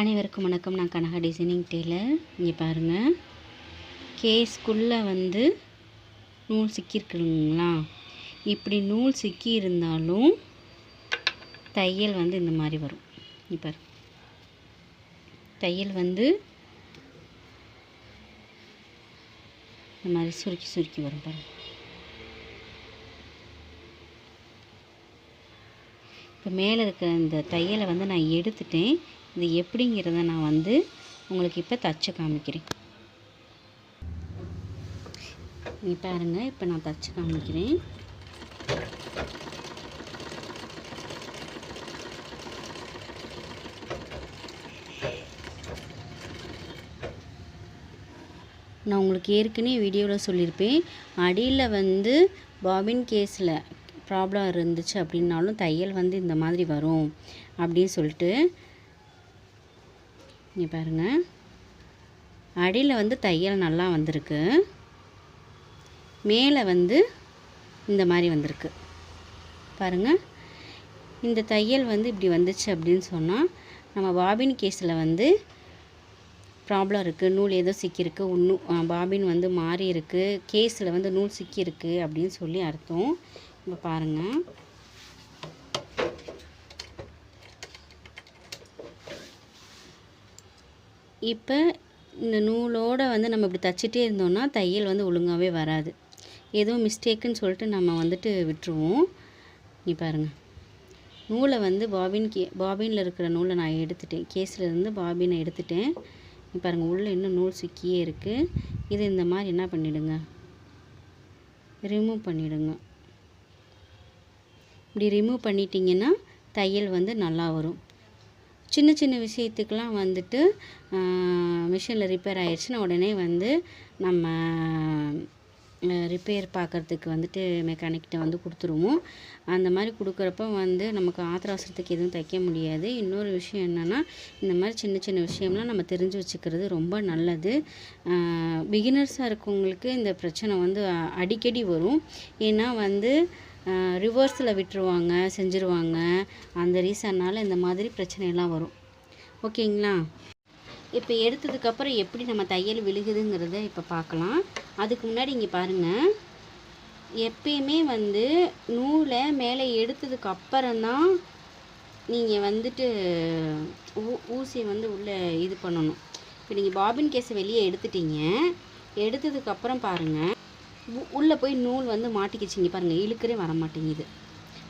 அனைவருக்கும் வணக்கம். நான் கனகா டிசைனிங் டெய்லர் இங்கே பாருங்கள் கேஸ்குள்ளே வந்து நூல் சிக்கியிருக்குங்களா? இப்படி நூல் சிக்கி இருந்தாலும் தையல் வந்து இந்த மாதிரி வரும். இப்போ தையல் வந்து இந்த மாதிரி சுருக்கி சுருக்கி வரும் பாருங்கள் இப்போ மேலே இருக்கிற இந்த தையலை வந்து நான் எடுத்துட்டேன். இது எப்படிங்கிறத நான் வந்து உங்களுக்கு இப்போ தச்சு காமிக்கிறேன். நீ பாருங்கள் இப்போ நான் தச்சு காமிக்கிறேன். நான் உங்களுக்கு ஏற்கனவே வீடியோவில் சொல்லியிருப்பேன். அடியில் வந்து பாபின் கேஸில் ப்ராப்ளம் இருந்துச்சு அப்படின்னாலும் தையல் வந்து இந்த மாதிரி வரும் அப்படின்னு சொல்லிட்டு இங்கே பாருங்கள் அடியில் வந்து தையல் நல்லா வந்திருக்கு. மேலே வந்து இந்த மாதிரி வந்திருக்கு. பாருங்கள் இந்த தையல் வந்து இப்படி வந்துச்சு அப்படின்னு சொன்னால் நம்ம பாபின் கேஸில் வந்து ப்ராப்ளம் இருக்குது நூல் ஏதோ சிக்கியிருக்கு. இன்னும் பாபின் வந்து மாறி இருக்குது கேஸில் வந்து நூல் சிக்கியிருக்கு அப்படின்னு சொல்லி அர்த்தம். இப்போ பாருங்கள் இப்போ இந்த நூலோடு வந்து நம்ம இப்படி தைச்சிட்டே இருந்தோம்னா தையல் வந்து ஒழுங்காகவே வராது. எதுவும் மிஸ்டேக்குன்னு சொல்லிட்டு நம்ம வந்துட்டு விட்டுருவோம். நீ பாருங்கள் நூலை வந்து பாபின் கே பாபினில் இருக்கிற நூலை நான் எடுத்துட்டேன். கேஸில் இருந்து பாபினை எடுத்துட்டேன். நீ பாருங்கள் உள்ளே இன்னும் நூல் சிக்கியே இருக்குது இது இந்த மாதிரி என்ன பண்ணிவிடுங்க ரிமூவ் பண்ணிவிடுங்க இப்படி ரிமூவ் பண்ணிட்டீங்கன்னா தையல் வந்து நல்லா வரும். சின்ன சின்ன விஷயத்துக்கெலாம் வந்துட்டு மிஷினில் ரிப்பேர் ஆயிடுச்சுன்னா உடனே வந்து நம்ம ரிப்பேர் பார்க்குறதுக்கு வந்துட்டு மெக்கானிக்கிட்ட வந்து கொடுத்துருவோம். அந்த மாதிரி கொடுக்குறப்ப வந்து நமக்கு ஆத்திர அவசரத்துக்கு எதுவும் தைக்க முடியாது. இன்னொரு விஷயம் என்னென்னா இந்த மாதிரி சின்ன சின்ன விஷயம்லாம் நம்ம தெரிஞ்சு வச்சுக்கிறது ரொம்ப நல்லது. பிகினர்ஸாக இருக்கவங்களுக்கு இந்த பிரச்சனை வந்து அடிக்கடி வரும். ஏன்னா வந்து ரிவர்ஸில் விட்டுருவாங்க செஞ்சுருவாங்க. அந்த ரீசன்னால் இந்த மாதிரி பிரச்சனையெல்லாம் வரும். ஓகேங்களா? இப்போ எடுத்ததுக்கப்புறம் எப்படி நம்ம தையல் விழுகுதுங்கிறத இப்போ பார்க்கலாம். அதுக்கு முன்னாடி இங்கே பாருங்கள் எப்பயுமே வந்து நூலை மேலே எடுத்ததுக்கு அப்புறம்தான் நீங்கள் வந்துட்டு ஊ ஊசியை வந்து உள்ளே இது பண்ணணும். இப்போ நீங்கள் பாபின் கேஸை வெளியே எடுத்துட்டீங்க. எடுத்ததுக்கப்புறம் பாருங்கள் உள்ளே போய் நூல் வந்து மாட்டிக்கிச்சிங்க பாருங்கள் இழுக்கறே வர மாட்டேங்குது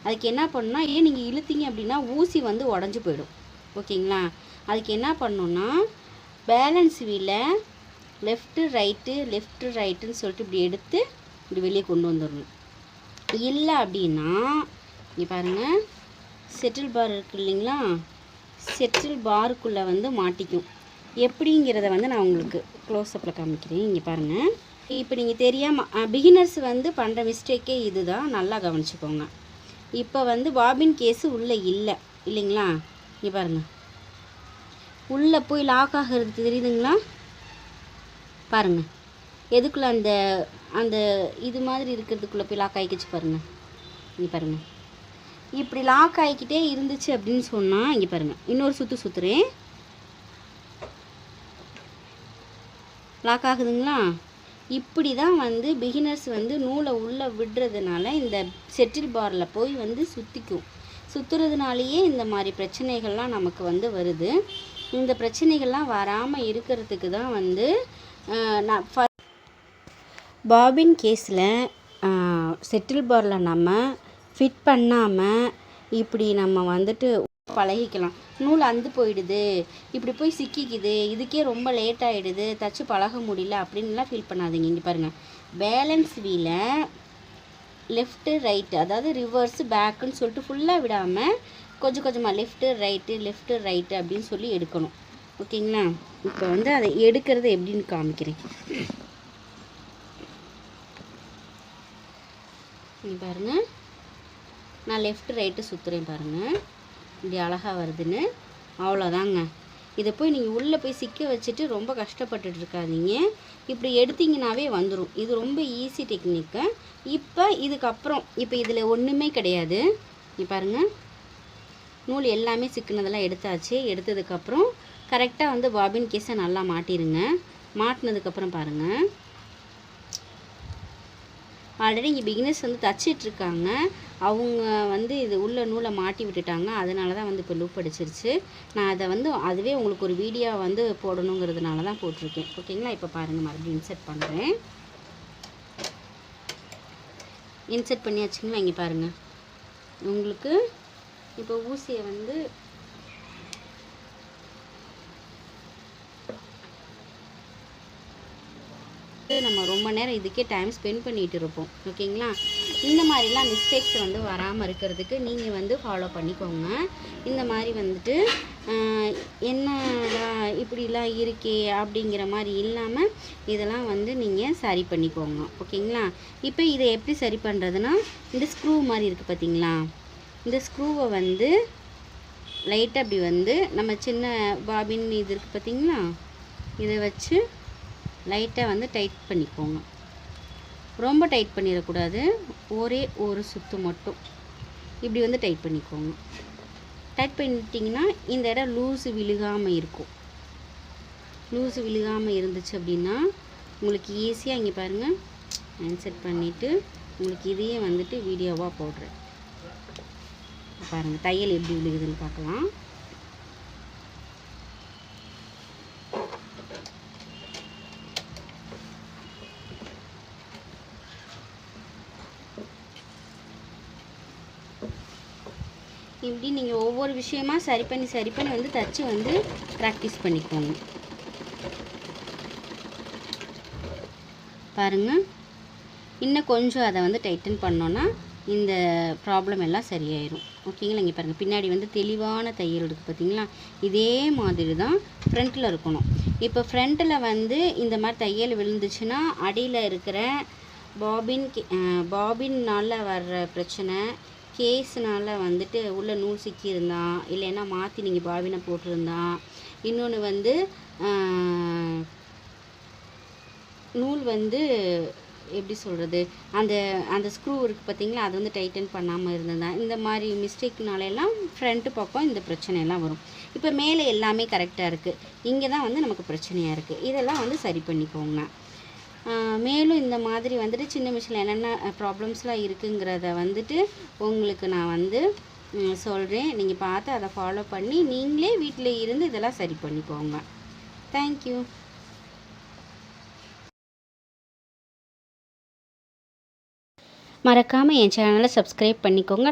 அதுக்கு என்ன பண்ணுன்னா ஏன் நீங்கள் இழுத்தீங்க அப்படின்னா ஊசி வந்து உடஞ்சி போயிடும். ஓகேங்களா? அதுக்கு என்ன பண்ணணுன்னா பேலன்ஸ் வீல லெஃப்ட்டு ரைட்டு லெஃப்ட்டு ரைட்டுன்னு சொல்லிட்டு இப்படி எடுத்து இப்படி வெளியே கொண்டு வந்துடணும். இல்லை அப்படின்னா இங்கே பாருங்கள் செட்டில் பார் இருக்கு இல்லைங்களா? செட்டில் பாருக்குள்ளே வந்து மாட்டிக்கும். எப்படிங்கிறத வந்து நான் உங்களுக்கு க்ளோஸ்அப்பில் காமிக்கிறேன். இங்கே பாருங்கள் இப்போ நீங்கள் தெரியாமல் பிகினர்ஸ் வந்து பண்ணுற மிஸ்டேக்கே இது தான் நல்லா கவனிச்சுக்கோங்க. இப்போ வந்து பாபின் கேஸு உள்ளே இல்லை. இல்லைங்களா? இங்கே பாருங்கள் உள்ளே போய் லாக் ஆகிறது தெரியுதுங்களா? பாருங்கள் எதுக்குள்ளே அந்த அந்த இது மாதிரி இருக்கிறதுக்குள்ளே போய் லாக் ஆகிக்கிச்சு பாருங்கள் இங்கே பாருங்கள் இப்படி லாக் ஆகிக்கிட்டே இருந்துச்சு அப்படின்னு சொன்னால் இங்கே பாருங்கள் இன்னொரு சுற்று சுற்றுறேன் லாக் ஆகுதுங்களா? இப்படி தான் வந்து பிகினர்ஸ் வந்து நூலை உள்ளே விடுறதுனால இந்த செட்டில் பாரில் போய் வந்து சுற்றிக்கும் சுற்றுறதுனாலேயே இந்த மாதிரி பிரச்சனைகள்லாம் நமக்கு வந்து வருது. இந்த பிரச்சனைகள்லாம் வராமல் இருக்கிறதுக்கு தான் வந்து நான் பாபின் கேஸில் செட்டில் பாரில் நம்ம ஃபிட் பண்ணாமல் இப்படி நம்ம வந்துட்டு பழகிக்கலாம். நூல் அந்து போயிடுது. இப்படி போய் சிக்கிக்குது. இதுக்கே ரொம்ப லேட் ஆகிடுது தச்சு பழக முடியல அப்படின்லாம் ஃபீல் பண்ணாதீங்க. இங்கே பாருங்கள் பேலன்ஸ் வீல லெஃப்ட்டு ரைட்டு அதாவது ரிவர்ஸு பேக்குன்னு சொல்லிட்டு ஃபுல்லாக விடாமல் கொஞ்சம் கொஞ்சமாக லெஃப்ட்டு ரைட்டு லெஃப்ட்டு ரைட்டு அப்படின்னு சொல்லி எடுக்கணும். ஓகேங்களா? இப்போ வந்து அதை எடுக்கிறது எப்படின்னு காமிக்கிறேன். நீ பாருங்கள் நான் லெஃப்ட் ரைட்டு சுற்றுறேன் பாருங்கள் இப்படி அழகாக வருதுன்னு. அவ்வளோதாங்க. இதை போய் நீங்கள் உள்ளே போய் சிக்க வச்சுட்டு ரொம்ப கஷ்டப்பட்டுட்டு இருக்காதீங்க. இப்படி எடுத்தீங்கனாவே வந்துடும் இது ரொம்ப ஈஸி டெக்னிக்கு இப்போ இதுக்கப்புறம் இப்போ இதில் ஒன்றுமே கிடையாது. நீ பாருங்கள் நூல் எல்லாமே சிக்கினதெல்லாம் எடுத்தாச்சு. எடுத்ததுக்கப்புறம் கரெக்டாக வந்து பாபின் கேஸை நல்லா மாட்டிடுங்க மாட்டினதுக்கப்புறம் பாருங்கள் ஆல்ரெடி இங்கே பிகினர்ஸ் வந்து தச்சிட்ருக்காங்க அவங்க வந்து இது உள்ள நூலை மாட்டி விட்டுட்டாங்க. அதனால தான் வந்து இப்போ லூப் அடிச்சிருச்சு. நான் அதை வந்து அதுவே உங்களுக்கு ஒரு வீடியோ வந்து போடணுங்கிறதுனால தான் போட்டிருக்கேன். ஓகேங்களா இப்போ பாருங்கள் மறுபடியும் இன்செர்ட் பண்ணுறேன் இன்செர்ட் பண்ணியாச்சுங்களா? இங்கே பாருங்கள் உங்களுக்கு இப்போ ஊசியை வந்து நம்ம ரொம்ப நேரம் இதுக்கே டைம் ஸ்பெண்ட் பண்ணிகிட்டு இருப்போம். ஓகேங்களா? இந்த மாதிரிலாம் மிஸ்டேக்ஸ் வந்து வராமல் இருக்கிறதுக்கு நீங்கள் வந்து ஃபாலோ பண்ணிக்கோங்க. இந்த மாதிரி வந்துட்டு ஆஹ், என்னடா இப்படிலாம் இருக்கே அப்படிங்கிற மாதிரி இல்லாமல் இதெல்லாம் வந்து நீங்கள் சரி பண்ணிக்கோங்க. ஓகேங்களா? இப்போ இதை எப்படி சரி பண்ணுறதுன்னா இந்த ஸ்க்ரூ மாதிரி இருக்குது பார்த்தீங்களா இந்த ஸ்க்ரூவை வந்து லைட்டாக அப்படி வந்து நம்ம சின்ன பாபின் இது இருக்குது பார்த்தீங்களா இதை வச்சு லைட்டாக வந்து டைட் பண்ணிக்கோங்க. ரொம்ப டைட் பண்ணிடக்கூடாது. ஒரே ஒரு சுத்து மட்டும். இப்படி வந்து டைட் பண்ணிக்கோங்க. டைட் பண்ணிட்டீங்கன்னா இந்த இடம் லூஸு விழுகாமல் இருக்கும். லூஸு விழுகாமல் இருந்துச்சு அப்படின்னா உங்களுக்கு ஈஸியாக இங்கே பாருங்கள் செட் பண்ணிவிட்டு உங்களுக்கு இதையே வந்துட்டு வீடியோவாக போடுறேன். பாருங்கள் தையல் எப்படி விழுகுதுன்னு பார்க்கலாம். இப்படி நீங்கள் ஒவ்வொரு விஷயமா சரி பண்ணி சரி பண்ணி வந்து தச்சு வந்து ப்ராக்டிஸ் பண்ணிக்கோங்க. பாருங்க. இன்னும் கொஞ்சம் அதை வந்து டைட்டன் பண்ணோன்னா இந்த ப்ராப்ளம் எல்லாம் சரியாயிரும். ஓகேங்களா இங்கே பாருங்கள் பின்னாடி வந்து தெளிவான தையல் இருக்குது பார்த்தீங்களா இதே மாதிரி தான் ஃப்ரண்ட்டில் இருக்கணும். இப்போ ஃப்ரண்ட்டில் வந்து இந்த மாதிரி தையல் விழுந்துச்சுன்னா அடியில் இருக்கிற பாபின் பாபின்னால் வர்ற பிரச்சனை கேஸ்னால் வந்துட்டு உள்ளே நூல் சிக்கியிருந்தா இல்லைன்னா மாற்றி நீங்கள் பாவினை போட்டிருந்தா இன்னொன்று வந்து நூல் வந்து எப்படி சொல்கிறது அந்த அந்த ஸ்க்ரூ இருக்குது பார்த்தீங்களா அது வந்து டைட்டன் பண்ணாமல் இருந்ததா இந்த மாதிரி மிஸ்டேக்னால எல்லாம் ஃப்ரண்ட்டு பக்கம் இந்த பிரச்சனையெல்லாம் வரும். இப்போ மேலே எல்லாமே கரெக்டாக இருக்குது இங்கே தான் வந்து நமக்கு பிரச்சனையாக இருக்குது இதெல்லாம் வந்து சரி பண்ணிக்கோங்க மேலும் இந்த மாதிரி வந்துட்டு சின்ன மிஷினில் என்னென்ன ப்ராப்ளம்ஸ்லாம் இருக்குங்கிறத வந்துட்டு உங்களுக்கு நான் வந்து சொல்கிறேன் நீங்கள் பார்த்து அதை ஃபாலோ பண்ணி நீங்களே வீட்டில் இருந்து இதெல்லாம் சரி பண்ணிக்கோங்க. தேங்க்யூ மறக்காமல் என் சேனலை சப்ஸ்கிரைப் பண்ணிக்கோங்க.